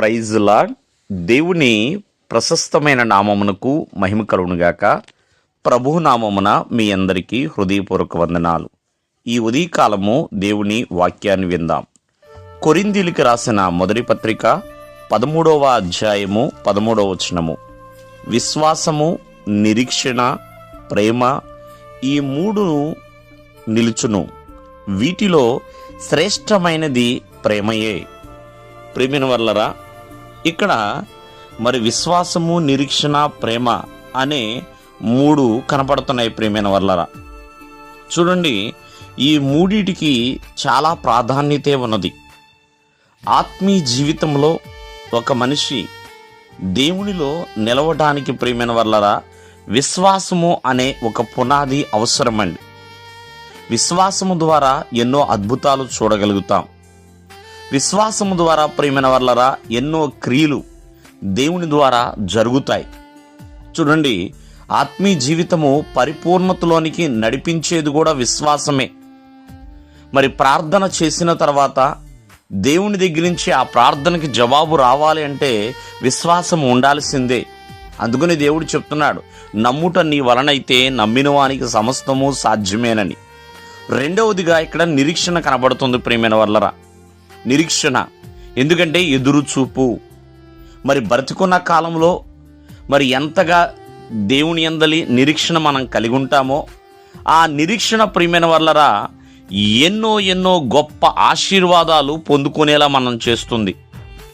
ప్రైజ్లా దేవుని ప్రశస్తమైన నామమునకు మహిమ కలుగునుగాక ప్రభు నామమున మీ అందరికీ హృదయపూర్వక వందనాలు. ఈ ఉదయకాలము దేవుని వాక్యాన్ని విందాం. కొరిందీలికి రాసిన మొదటి పత్రిక పదమూడవ అధ్యాయము పదమూడవ వచనము. విశ్వాసము నిరీక్షణ ప్రేమ ఈ మూడు నిలుచును. వీటిలో శ్రేష్టమైనది ప్రేమయే. ప్రేమిన వల్లరా ఇక్కడ మరి విశ్వాసము నిరీక్షణ ప్రేమ అనే మూడు కనపడుతున్నాయి ప్రేమైన వల్లరా చూడండి ఈ మూడిటికి చాలా ప్రాధాన్యతే ఉన్నది. ఆత్మీయ జీవితంలో ఒక మనిషి దేవునిలో నిలవడానికి ప్రేమైన వల్లరా విశ్వాసము అనే ఒక పునాది అవసరమండి. విశ్వాసము ద్వారా ఎన్నో అద్భుతాలు చూడగలుగుతాం. విశ్వాసము ద్వారా ప్రేమైన వర్లరా ఎన్నో క్రియలు దేవుని ద్వారా జరుగుతాయి. చూడండి ఆత్మీయ జీవితము పరిపూర్ణతలోనికి నడిపించేది కూడా విశ్వాసమే. మరి ప్రార్థన చేసిన తర్వాత దేవుని దగ్గర నుంచి ఆ ప్రార్థనకి జవాబు రావాలి అంటే విశ్వాసం ఉండాల్సిందే. అందుకని దేవుడు చెప్తున్నాడు నమ్ముట నీ వలనైతే నమ్మిన వానికి సమస్తము సాధ్యమేనని. రెండవదిగా ఇక్కడ నిరీక్షణ కనబడుతుంది ప్రేమైన వల్లరా నిరీక్షణ. ఎందుకంటే ఎదురు చూపు. మరి బ్రతికున్న కాలంలో మరి ఎంతగా దేవుని అందలి నిరీక్షణ మనం కలిగి ఉంటామో ఆ నిరీక్షణ ప్రియమైన వల్లరా ఎన్నో ఎన్నో గొప్ప ఆశీర్వాదాలు పొందుకునేలా మనం చేస్తుంది.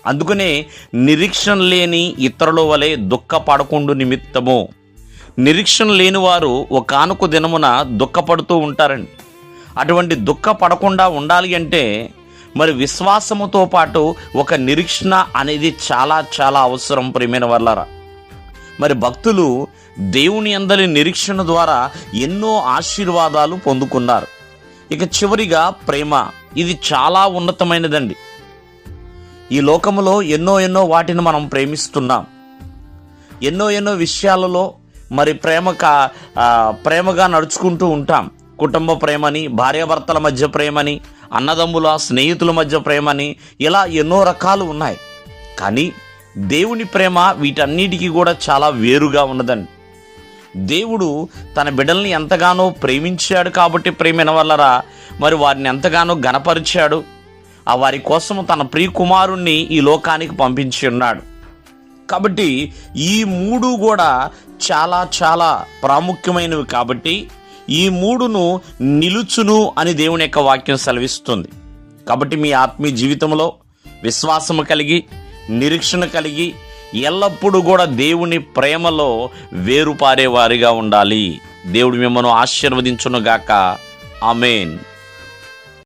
అందుకనే నిరీక్షణ లేని ఇతరుల వలె దుఃఖపడకుండు నిమిత్తము. నిరీక్షణ లేని వారు ఒకనొక దినమున దుఃఖపడుతూ ఉంటారండి. అటువంటి దుఃఖపడకుండా ఉండాలి అంటే మరి విశ్వాసముతో పాటు ఒక నిరీక్షణ అనేది చాలా చాలా అవసరం ప్రియమైన వల్లరా మరి భక్తులు దేవుని అందరి నిరీక్షణ ద్వారా ఎన్నో ఆశీర్వాదాలు పొందుకున్నారు. ఇక చివరిగా ప్రేమ ఇది చాలా ఉన్నతమైనదండి. ఈ లోకములో ఎన్నో ఎన్నో వాటిని మనం ప్రేమిస్తున్నాం. ఎన్నో ఎన్నో విషయాలలో మరి ప్రేమ ప్రేమగా నడుచుకుంటూ ఉంటాం. కుటుంబ ప్రేమని భార్యాభర్తల మధ్య ప్రేమని అన్నదమ్ముల స్నేహితుల మధ్య ప్రేమని ఇలా ఎన్నో రకాలు ఉన్నాయి. కానీ దేవుని ప్రేమ వీటన్నిటికీ కూడా చాలా వేరుగా ఉన్నదండి. దేవుడు తన బిడ్డల్ని ఎంతగానో ప్రేమించాడు కాబట్టి ప్రేమైన వల్లరా మరి వారిని ఎంతగానో గణపరిచాడు ఆ వారి కోసం తన ప్రియ కుమారుణ్ణి ఈ లోకానికి పంపించి ఉన్నాడు. కాబట్టి ఈ మూడు కూడా చాలా చాలా ప్రాముఖ్యమైనవి కాబట్టి ఈ మూడును నిలుచును అని దేవుని యొక్క వాక్యం సెలవిస్తుంది. కాబట్టి మీ ఆత్మీయ జీవితంలో విశ్వాసము కలిగి నిరీక్షణ కలిగి ఎల్లప్పుడూ కూడా దేవుని ప్రేమలో వేరుపారేవారిగా ఉండాలి. దేవుడు మిమ్మల్ని ఆశీర్వదించునుగాక. ఆమెన్.